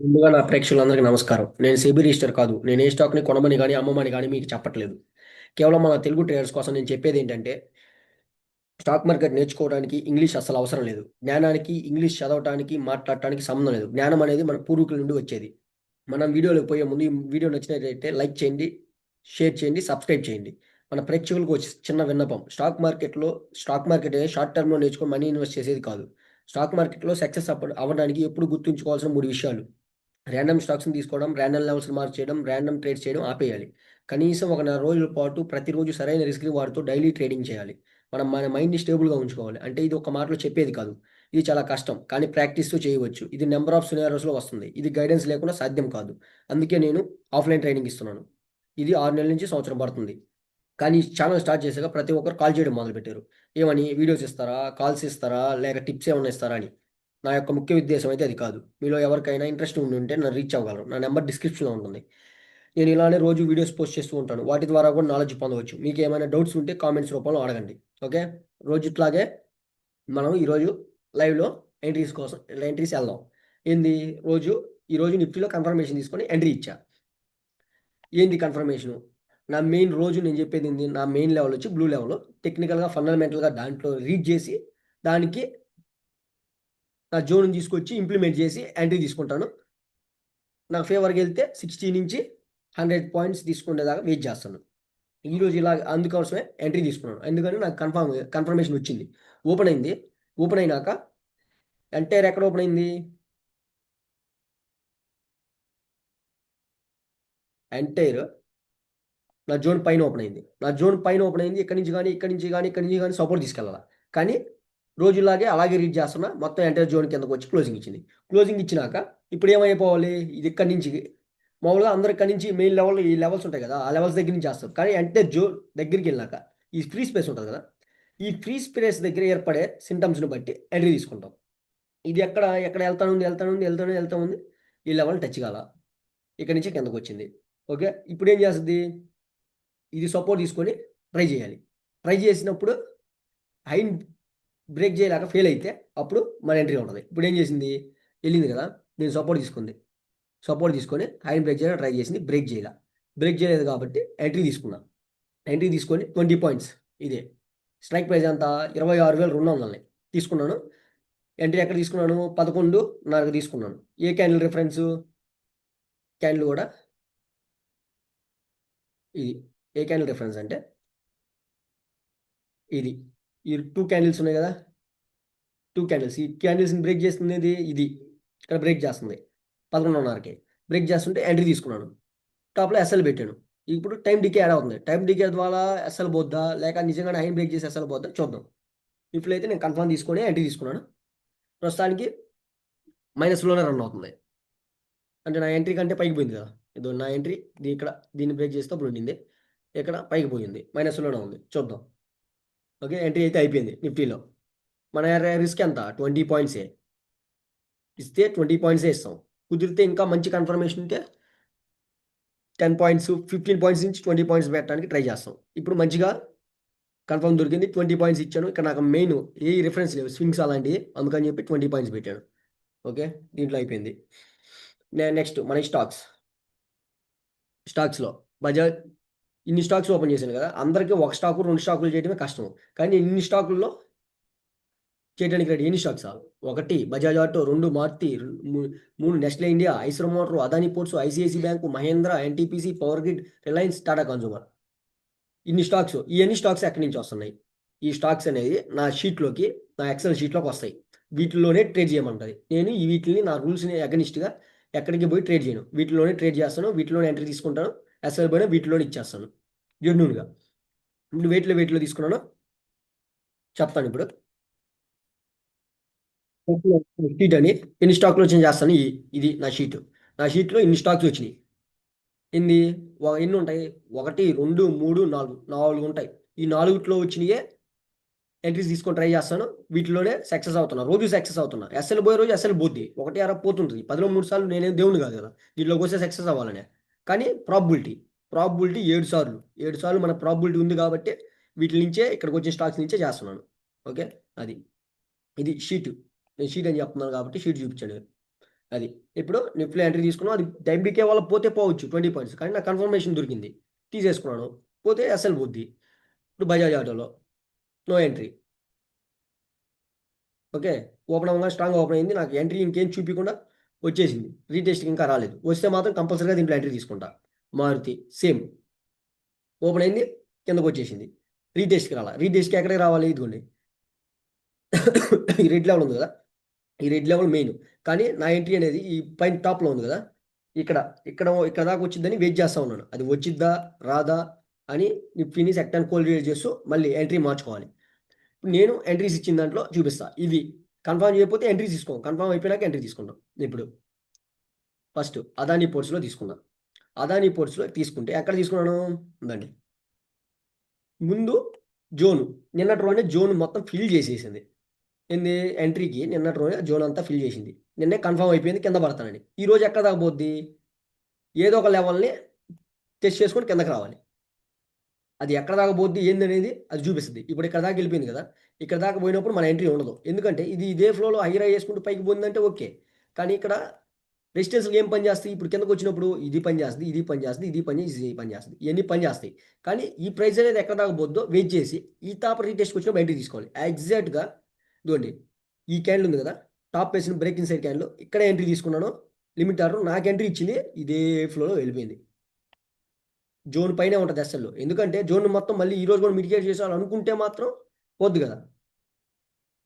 ముందుగా నా ప్రేక్షకులందరికీ నమస్కారం. నేను సెబీ రిజిస్టర్ కాదు. నేను ఏ స్టాక్ని కొనమని కానీ అమ్మమని కానీ మీకు చెప్పట్లేదు. కేవలం మన తెలుగు ట్రేడర్స్ కోసం నేను చెప్పేది ఏంటంటే స్టాక్ మార్కెట్ నేర్చుకోవడానికి ఇంగ్లీష్ అసలు అవసరం లేదు. జ్ఞానానికి ఇంగ్లీష్ చదవటానికి మాట్లాడటానికి సంబంధం లేదు. జ్ఞానం అనేది మన పూర్వీకుల నుండి వచ్చేది. మనం వీడియోలోకి పోయే ముందు ఈ వీడియో నచ్చినట్లయితే లైక్ చేయండి షేర్ చేయండి సబ్స్క్రైబ్ చేయండి. మన ప్రేక్షకులకు వచ్చి చిన్న విన్నపం. స్టాక్ మార్కెట్లో స్టాక్ మార్కెట్ అనేది షార్ట్ టర్మ్లో నేర్చుకొని మనీ ఇన్వెస్ట్ చేసేది కాదు. స్టాక్ మార్కెట్లో సక్సెస్ అవ్వడానికి ఎప్పుడు గుర్తుంచుకోవాల్సిన మూడు విషయాలు. ర్యాండమ్ స్టాక్స్ని తీసుకోవడం ర్యాండమ్ లెవెల్స్ మార్క్ చేయడం ర్యాండమ్ ట్రేడ్స్ చేయడం ఆపేయాలి. కనీసం ఒక నెల రోజుల పాటు ప్రతిరోజు సరైన రిస్క్ వాడుతూ డైలీ ట్రేడింగ్ చేయాలి. మనం మన మైండ్ని స్టేబుల్గా ఉంచుకోవాలి. అంటే ఇది ఒక మాటలో చెప్పేది కాదు. ఇది చాలా కష్టం. కానీ ప్రాక్టీస్తో చేయవచ్చు. ఇది నెంబర్ ఆఫ్ సినారోస్లో వస్తుంది. ఇది గైడెన్స్ లేకుండా సాధ్యం కాదు. అందుకే నేను ఆఫ్లైన్ ట్రైనింగ్ ఇస్తున్నాను. ఇది ఆరు నెలల నుంచి సంవత్సరం పడుతుంది. కానీ ఛానల్ స్టార్ట్ చేసాక ప్రతి ఒక్కరు కాల్ చేయడం మొదలుపెట్టారు. ఏమని? వీడియోస్ ఇస్తారా? కాల్స్ ఇస్తారా? లేక టిప్స్ ఏమైనా ఇస్తారా అని. నా యొక్క ముఖ్య ఉద్దేశం అయితే అది కాదు. మీలో ఎవరికైనా ఇంట్రెస్ట్ ఉండి ఉంటే నన్ను రీచ్ అవ్వగలరు. నా నెంబర్ డిస్క్రిప్షన్లో ఉంటుంది. నేను ఇలానే రోజు వీడియోస్ పోస్ట్ చేస్తూ ఉంటాను. వాటి ద్వారా కూడా నాలెడ్జ్ పొందవచ్చు. మీకు ఏమైనా డౌట్స్ ఉంటే కామెంట్స్ రూపంలో అడగండి. ఓకే? రోజు ఇట్లాగే మనం ఈరోజు లైవ్లో ఎంట్రీస్ కోసం ఎంట్రీస్ వెళ్దాం. ఏంది? రోజు ఈరోజు నిఫ్టీలో కన్ఫర్మేషన్ తీసుకొని ఎంట్రీ ఇచ్చా. ఏంది కన్ఫర్మేషను? నా మెయిన్ రోజు నేను చెప్పేది ఏంది? నా మెయిన్ లెవెల్ వచ్చి బ్లూ లెవెల్. టెక్నికల్గా ఫండమెంటల్గా దాంట్లో రీడ్ చేసి దానికి నా జోన్ తీసుకొచ్చి ఇంప్లిమెంట్ చేసి ఎంట్రీ తీసుకుంటాను. నాకు ఫేవర్కి వెళ్తే సిక్స్టీ నుంచి హండ్రెడ్ పాయింట్స్ తీసుకునేదాకా వెయిట్ చేస్తాను. ఈరోజు ఇలా అందుకోసమే ఎంట్రీ తీసుకున్నాను. ఎందుకంటే నాకు కన్ఫర్మ్ కన్ఫర్మేషన్ వచ్చింది. ఓపెన్ అయింది. ఓపెన్ అయినాక ఎంటైర్ ఎక్కడ ఓపెన్ అయింది? ఎంటైర్ నా జోన్ పైన ఓపెన్ అయింది. నా జోన్ పైన ఓపెన్ అయింది. ఇక్కడి నుంచి కానీ ఇక్కడి నుంచి కానీ ఇక్కడి నుంచి కానీ సపోర్ట్ తీసుకెళ్ళాలి. కానీ రోజులాగే అలాగే రీడ్ చేస్తున్నా మొత్తం ఎంటర్ జోన్ కిందకు వచ్చి క్లోజింగ్ ఇచ్చింది. క్లోజింగ్ ఇచ్చినాక ఇప్పుడు ఏమైపోవాలి? ఇది ఇక్కడి నుంచి మామూలుగా అందరు ఇక్కడి నుంచి మెయిన్ లెవెల్ ఈ లెవెల్స్ ఉంటాయి కదా ఆ లెవెల్స్ దగ్గర నుంచి చేస్తారు. కానీ ఎంటర్ జోన్ దగ్గరికి వెళ్ళాక ఈ ఫ్రీ స్పేస్ ఉంటుంది కదా ఈ ఫ్రీ స్పేస్ దగ్గర ఏర్పడే సింటమ్స్ని బట్టి ఎంట్రీ తీసుకుంటాం. ఇది ఎక్కడ ఎక్కడ వెళ్తా ఉంది వెళ్తా ఉంది వెళ్తా ఉంది వెళ్తా ఉంది ఈ లెవెల్ టచ్ కాల. ఇక్కడ నుంచి కిందకు వచ్చింది. ఓకే? ఇప్పుడు ఏం చేస్తుంది? ఇది సపోర్ట్ తీసుకొని ట్రై చేయాలి. ట్రై చేసినప్పుడు హై బ్రేక్ చేయలేక ఫెయిల్ అయితే అప్పుడు మన ఎంట్రీ ఉంటుంది. ఇప్పుడు ఏం చేసింది? వెళ్ళింది కదా? నేను సపోర్ట్ తీసుకుంది. సపోర్ట్ తీసుకొని హై బ్రేక్ చేయడం ట్రై చేసింది. బ్రేక్ చేయలే. బ్రేక్ చేయలేదు కాబట్టి ఎంట్రీ తీసుకున్నా. ఎంట్రీ తీసుకొని ట్వంటీ పాయింట్స్ ఇదే. స్ట్రైక్ ప్రైస్ అంతా ఇరవై ఆరు వేల రెండు వందలని తీసుకున్నాను. ఎంట్రీ ఎక్కడ తీసుకున్నాను? పదకొండు నాలుగు తీసుకున్నాను. ఏ క్యాండిల్ రిఫరెన్స్ క్యాండిల్ కూడా ఇది. ఏ క్యాండిల్ రిఫరెన్స్ అంటే? ఇది. ఈ టూ క్యాండిల్స్ ఉన్నాయి కదా? టూ క్యాండిల్స్ ఈ క్యాండిల్స్ని బ్రేక్ చేస్తుంది ఇది. ఇక్కడ బ్రేక్ చేస్తుంది. పదకొండున్నరకి. బ్రేక్ చేస్తుంటే ఎంట్రీ తీసుకున్నాను. టాప్లో ఎస్ఎల్ పెట్టాను. ఇప్పుడు టైం డికే యాడ్ అవుతుంది. టైం డికే ద్వారా ఎస్ఎల్ పోద్దా? లేక నిజంగానే హైన్ బ్రేక్ చేసి ఎస్ఎల్ పోద్దా? చూద్దాం. ఇప్పుడు అయితే నేను కన్ఫర్మ్ తీసుకొని ఎంట్రీ తీసుకున్నాను. ప్రస్తుతానికి మైనస్లోనే రన్ అవుతుంది. అంటే నా ఎంట్రీ కంటే పైకి పోయింది కదా? ఇదో నా ఎంట్రీ ఇక్కడ దీన్ని బ్రేక్ చేస్తే అప్పుడు ఉండింది. ఇక్కడ పైకి పోయింది. మైనస్లోనే ఉంది. చూద్దాం. ఓకే ఎంట్రీ అయితే అయిపోయింది నిఫ్టీలో. మన రిస్క్ ఎంత? ట్వంటీ పాయింట్సే ఇస్తే ట్వంటీ పాయింట్సే ఇస్తాం. కుదిరితే ఇంకా మంచి కన్ఫర్మేషన్ ఉంటే టెన్ పాయింట్స్ ఫిఫ్టీన్ పాయింట్స్ నుంచి ట్వంటీ పాయింట్స్ పెట్టడానికి ట్రై చేస్తాం. ఇప్పుడు మంచిగా కన్ఫర్మ్ దొరికింది ట్వంటీ పాయింట్స్ ఇచ్చాను. ఇక్కడ నాకు మెయిన్ ఏ రిఫరెన్స్ లేవు స్వింగ్స్ అలాంటివి. అందుకని చెప్పి ట్వంటీ పాయింట్స్ పెట్టాను. ఓకే దీంట్లో అయిపోయింది. నెక్స్ట్ మన స్టాక్స్ స్టాక్స్లో బజాజ్ ఇన్ని స్టాక్స్ ఓపెన్ చేశాను కదా అందరికీ ఒక స్టాకు రెండు స్టాకులు చేయడమే కష్టం కానీ ఇన్ని స్టాకుల్లో చేయడానికి రెడీ ఎన్ని స్టాక్స్ ఒకటి బజాజ్ ఆటో రెండు మారుతి మూడు Nestle India Eicher motor Adani ports ICICI bank Mahindra NTPC power grid Reliance Tata consumer ఇన్ని స్టాక్స్ ఇవన్నీ స్టాక్స్ ఎక్కడి నుంచి వస్తున్నాయి? ఈ స్టాక్స్ అనేది నా షీట్లోకి నా ఎక్సెల్ షీట్లోకి వస్తాయి. వీటిలోనే ట్రేడ్ చేయమంటుంది. నేను ఈ వీటిని నా రూల్స్ని అగనిస్ట్గా ఎక్కడికి పోయి ట్రేడ్ చేయను. వీటిలోనే ట్రేడ్ చేస్తాను వీటిలోనే ఎంట్రీ తీసుకుంటాను. ఎస్ఎల్ పోయినా వీటిలోనే ఇచ్చేస్తాను. జెన్యున్గా. ఇప్పుడు వెయిట్లో వెయిట్లో తీసుకున్నాను? చెప్తాను ఇప్పుడు. షీట్ అని ఎన్ని స్టాక్లు వచ్చినాయి చేస్తాను. ఇది నా షీట్. నా షీట్లో ఇన్ని స్టాక్స్ వచ్చినాయి. ఎన్ని? ఎన్ని ఉంటాయి? ఒకటి రెండు మూడు నాలుగు. నాలుగు ఉంటాయి. ఈ నాలుగుట్లో వచ్చినాయే ఎంట్రీస్ తీసుకొని ట్రై చేస్తాను. వీటిలోనే సక్సెస్ అవుతున్నా. రోజు సక్సెస్ అవుతున్నా. ఎస్ఎల్ పోయే రోజు ఎస్ఎల్ పోద్ది. ఒకటి అర పోతుంటుంది. పదిలో మూడు సార్లు నేనే దేవుని కాదు కదా. దీంట్లోకి వస్తే సక్సెస్ అవ్వాలనే. కానీ ప్రాబిలిటీ ప్రాబిలిటీ ఏడు సార్లు. ఏడు సార్లు మన ప్రాబిలిటీ ఉంది కాబట్టి వీటి నుంచే ఇక్కడికి వచ్చిన స్టాక్స్ నుంచే చేస్తున్నాను. ఓకే అది. ఇది షీట్ నేను షీట్ అని చెప్తున్నాను కాబట్టి షీట్ చూపించాడు. అది. ఇప్పుడు నిఫ్టీలో ఎంట్రీ తీసుకున్నాం. అది టైంబీకే వల్ల పోతే పోవచ్చు ట్వంటీ పాయింట్స్ కానీ నాకు కన్ఫర్మేషన్ దొరికింది. తీసేసుకున్నాను. పోతే ఎస్ఎల్ పోద్ది. ఇప్పుడు బజాజ్ ఆటోలో నో ఎంట్రీ ఓకే ఓపెన్ అవ్వగా స్ట్రాంగ్ ఓపెన్ అయింది. నాకు ఎంట్రీ ఇంకేం చూపించకుండా వచ్చేసింది. రీటెస్ట్కి ఇంకా రాలేదు. వస్తే మాత్రం కంపల్సరీగా దీంట్లో ఎంట్రీ తీసుకుంటా. మారుతి సేమ్. ఓపెన్ అయింది కిందకు వచ్చేసింది. రీటెస్ట్కి రావాలి రీటెస్ట్కి ఎక్కడికి రావాలి? ఇదిగోండి. ఈ రెడ్ లెవెల్ ఉంది కదా? ఈ రెడ్ లెవెల్ మెయిన్. కానీ నా ఎంట్రీ అనేది ఈ పైన టాప్లో ఉంది కదా? ఇక్కడ. ఇక్కడ ఇక్కడ దాకా వచ్చిందని వెయిట్ చేస్తా ఉన్నాను. అది వచ్చిద్దా? రాదా? అని నిఫ్టీని సెక్టర్ కోల్ రీడ్ చేస్తూ మళ్ళీ ఎంట్రీ మార్చుకోవాలి. నేను ఎంట్రీస్ ఇచ్చిన దాంట్లో చూపిస్తా. ఇది కన్ఫర్మ్ చేయకపోతే ఎంట్రీ తీసుకోం. కన్ఫర్మ్ అయిపోయినాక ఎంట్రీ తీసుకుంటాం. ఇప్పుడు ఫస్ట్ అదానీ పోర్ట్స్లో తీసుకున్నాం అదానీ పోర్ట్స్లో తీసుకుంటే ఎక్కడ తీసుకున్నాను? ఉందండి ముందు జోను. నిన్నటి రోజునే జోన్ మొత్తం ఫిల్ చేసేసింది. ఏంది? ఎంట్రీకి నిన్నటి రోజు జోన్ అంతా ఫిల్ చేసింది. నిన్నే కన్ఫర్మ్ అయిపోయింది కింద పడతానని. ఈ రోజు ఎక్కడ దాకపోద్ది ఏదో ఒక లెవెల్ని టెస్ట్ చేసుకొని కిందకి రావాలి. అది ఎక్కడ దాకా పోద్ది ఏంది అనేది అది చూపిస్తుంది. ఇప్పుడు ఇక్కడ దాకా వెళ్ళిపోయింది కదా ఇక్కడ దాకా పోయినప్పుడు మన ఎంట్రీ ఉండదు. ఎందుకంటే ఇది ఇదే ఫ్లోలో హైరా చేసుకుంటూ పైకి పోయిందంటే ఓకే. కానీ ఇక్కడ రెసిస్టెన్స్ ఏం పని చేస్తాయి ఇప్పుడు కిందకు వచ్చినప్పుడు ఇది పని చేస్తుంది ఇది పని చేస్తుంది ఇది పని ఇది పని చేస్తుంది ఇవన్నీ పని చేస్తాయి. కానీ ఈ ప్రైస్ అనేది ఎక్కడ దాకా పోద్దో వెయిట్ చేసి ఈ టాప్ రీటెస్ట్కి వచ్చినప్పుడు బయటకు తీసుకోవాలి. ఎగ్జాక్ట్గా ఇదిగోండి ఈ క్యాండిల్ ఉంది కదా టాప్ వేసిన బ్రేకింగ్ సైడ్ క్యాండిల్ ఇక్కడే ఎంట్రీ తీసుకున్నాను లిమిట్ ఆర్డర్ నాకు ఎంట్రీ ఇచ్చింది ఇదే ఫ్లోలో వెళ్ళిపోయింది. జోన్ పైనే ఉంటుంది అసలు. ఎందుకంటే జోన్ మొత్తం మళ్ళీ ఈ రోజు కూడా మిటిగేట్ చేసాను అనుకుంటే మాత్రం పోద్దు కదా.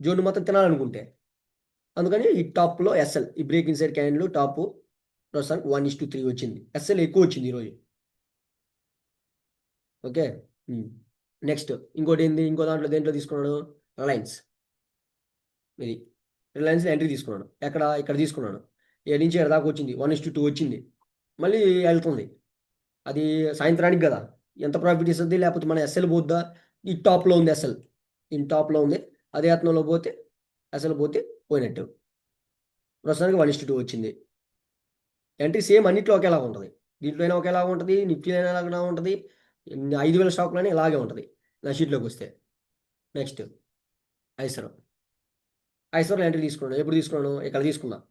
జోన్ మొత్తం తినాలనుకుంటే. అందుకని ఈ టాప్లో ఎస్ఎల్ ఈ బ్రేక్ ఇన్సైడ్ క్యాండిల్ టాప్ ప్రస్తుతానికి వన్ ఇస్ టు త్రీ వచ్చింది. ఎస్ఎల్ ఎక్కువ వచ్చింది ఈరోజు ఓకే? నెక్స్ట్ ఇంకోటి ఏంది? ఇంకో దాంట్లో దేంట్లో తీసుకున్నాడు? రిలయన్స్ ఇది. రిలయన్స్ ఎంట్రీ తీసుకున్నాను ఎక్కడ? ఇక్కడ తీసుకున్నాను ఏడు నుంచి ఎక్కడ దాకా వచ్చింది? వన్ ఇస్ టూ వచ్చింది. మళ్ళీ వెళ్తుంది. అది సాయంత్రానికి కదా. ఎంత ప్రాఫిట్ ఇస్తుంది? లేకపోతే మన ఎస్ఎల్ పోద్దా? ఈ టాప్లో ఉంది ఎస్ఎల్ ఈ టాప్లో ఉంది. అదే యత్నంలో పోతే ఎస్ఎల్ పోతే పోయినట్టు. ప్రస్తుతానికి వన్ ఇస్టు టూ వచ్చింది. ఎంట్రీ సేమ్ అన్నిట్లో ఒకేలా ఉంటుంది. దీంట్లో అయినా ఒకేలాగా ఉంటుంది నిఫ్టీలో అయినా ఎలాగా ఉంటుంది ఐదు వేల స్టాక్లోనే ఇలాగే ఉంటుంది. నా షీట్లోకి వస్తే. నెక్స్ట్. ఐసర్. ఐసర్లో ఎంట్రీ తీసుకున్నాను. ఎప్పుడు తీసుకున్నాను? ఇక్కడ తీసుకున్నా?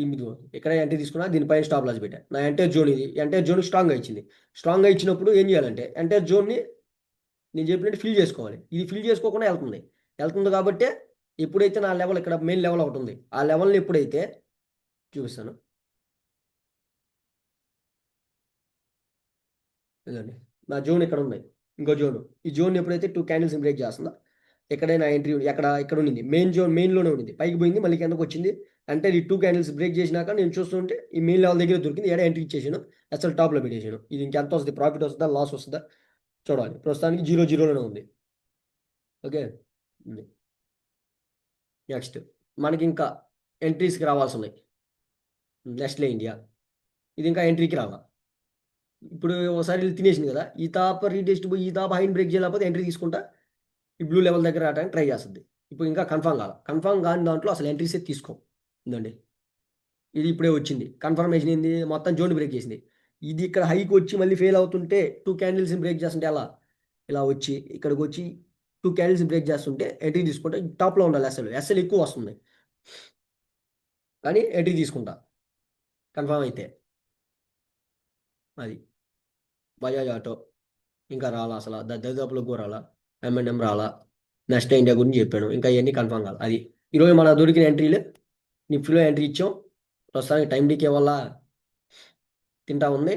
ఈ మీద ఇక్కడ ఎంట్రీ తీసుకున్నా దీనిపైన స్టాప్ లాస్ పెట్టా. నా ఎంటర్ జోన్ ఇది. ఎంటర్ జోన్ స్ట్రాంగ్గా ఇచ్చింది. స్ట్రాంగ్గా ఇచ్చినప్పుడు ఏం చేయాలంటే ఎంటర్ జోన్ని నేను చెప్పినట్టు ఫిల్ చేసుకోవాలి. ఇది ఫిల్ చేసుకోకుండా వెళ్తుంది. వెళ్తుంది కాబట్టి ఎప్పుడైతే నా లెవెల్ ఇక్కడ మెయిన్ లెవెల్ ఒకటి ఉంది ఆ లెవెల్ని ఎప్పుడైతే చూపిస్తాను. ఇదండి నా జోన్ ఇక్కడ ఉంది. ఇంకో జోన్ ఈ జోన్ ఎప్పుడైతే టూ క్యాండిల్స్ బ్రేక్ చేస్తుందో ఎక్కడైనా ఎంట్రీ ఎక్కడ ఇక్కడ ఉండింది. మెయిన్ జోన్ మెయిన్లోనే ఉండింది. పైకి పోయింది మళ్ళీ కిందకు వచ్చింది. అంటే ఈ టూ క్యాండిల్స్ బ్రేక్ చేసినాక నేను చూస్తుంటే ఈ మెయిన్ లెవెల్ దగ్గర దొరికింది ఏడా ఎంట్రీ ఇచ్చేసాను. అసలు టాప్లో పెట్టేసాను. ఇది ఇంకెంత వస్తుంది? ప్రాఫిట్ వస్తుందా? లాస్ వస్తుందా? చూడాలి. ప్రస్తుతానికి జీరో జీరోలోనే ఉంది. ఓకే? నెక్స్ట్ మనకి ఇంకా ఎంట్రీస్కి రావాల్సి ఉన్నాయి. నెక్స్ట్లే ఇండియా ఇది ఇంకా ఎంట్రీకి రావా ఇప్పుడు ఒకసారి వీళ్ళు తినేసింది కదా ఈ తాప రీటెస్ట్ పోయి ఈ తాప హైన్ బ్రేక్ చేయలేకపోతే ఎంట్రీ తీసుకుంటా ఈ బ్లూ లెవెల్ దగ్గర రావడానికి ట్రై చేస్తుంది. ఇప్పుడు ఇంకా కన్ఫామ్ కావాలి కన్ఫామ్ కాని దాంట్లో అసలు ఎంట్రీసే తీసుకోం. ఉందండి. ఇది ఇప్పుడే వచ్చింది. కన్ఫర్మేషన్ ఏంది? మొత్తం జోన్ బ్రేక్ చేసింది. ఇది ఇక్కడ హైకి వచ్చి మళ్ళీ ఫెయిల్ అవుతుంటే టూ క్యాండిల్స్ని బ్రేక్ చేస్తుంటే అలా ఇలా వచ్చి ఇక్కడికి వచ్చి టూ క్యాండిల్స్ బ్రేక్ చేస్తుంటే ఎంట్రీ తీసుకుంటే. టాప్లో ఉండాలి అసలు. అసలు ఎక్కువ వస్తుంది. కానీ ఎంట్రీ తీసుకుంటా. కన్ఫర్మ్ అయితే. అది. బజాజ్ ఆటో ఇంకా రాలా అసలు. దరిదాపులో కూడా రాలా. ఎంఎన్ఎం రాలా. నెక్స్ట్ ఇండియా గురించి చెప్పాను. ఇంకా ఇవన్నీ కన్ఫర్మ్ కాదు. అది. ఈరోజు మన దొరికిన ఎంట్రీలు నిఫ్టీలో ఎంట్రీ ఇచ్చాం ప్రస్తుతానికి టైం డీకే వల్ల తింటా ఉంది.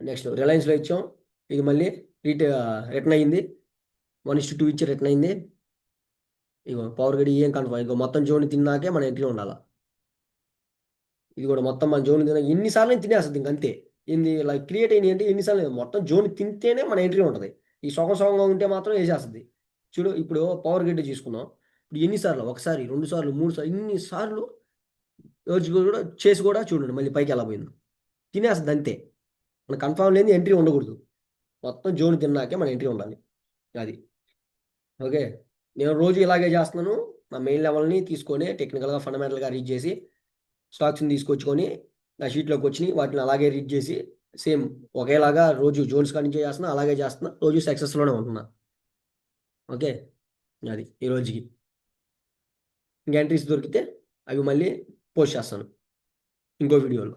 నెక్స్ట్ రిలయన్స్లో ఇచ్చాం. ఇది మళ్ళీ రీట రిటర్న్ అయ్యింది. వన్ ఇస్ టూ ఇచ్చి రిటర్న్ అయింది ఇగో పవర్ గడి ఏం కన్ఫర్మ్ ఇగో మొత్తం జోన్ తిన్నాకే మన ఎంట్రీ ఉండాలి. ఇది కూడా మొత్తం మన జోన్ తిన్నా ఎన్నిసార్లు తినేస్తుంది ఇంక అంతే. ఇది లైక్ క్రియేట్ అయినాయి అంటే ఎన్నిసార్లు మొత్తం జోన్ తింటేనే మన ఎంట్రీ ఉంటుంది. ఈ సొగం సొగంగా ఉంటే మాత్రం వేసేస్తుంది. చూడు ఇప్పుడు పవర్ గడ్డి చూసుకుందాం ఇప్పుడు ఎన్నిసార్లు ఒకసారి రెండు సార్లు మూడు సార్లు ఇన్నిసార్లు ఏడ్చి రోజు కూడా చేసి కూడా చూడండి మళ్ళీ పైకి ఎలా పోయిందో. తినేస్తుంది అంతే. మన కన్ఫామ్ లేని ఎంట్రీ ఉండకూడదు. మొత్తం జోన్ తిన్నాకే మన ఎంట్రీ ఉండాలి. అది. ఓకే? నేను రోజు ఇలాగే చేస్తున్నాను. నా మెయిన్ లెవెల్ని తీసుకొని టెక్నికల్గా ఫండమెంటల్గా రీడ్ చేసి స్టాక్స్ని తీసుకొచ్చుకొని నా షీట్లోకి వచ్చి వాటిని అలాగే రీడ్ చేసి సేమ్ ఒకేలాగా రోజు జోన్స్ కాడి నుంచి చేస్తున్నా అలాగే చేస్తున్నా రోజు సక్సెస్లోనే ఉంటున్నా. ఓకే? అది ఈ రోజుకి. ఇంకా ఎంట్రీస్ దొరికితే అవి మళ్ళీ పోస్ట్ చేస్తాను. ఇంకో వీడియోలో.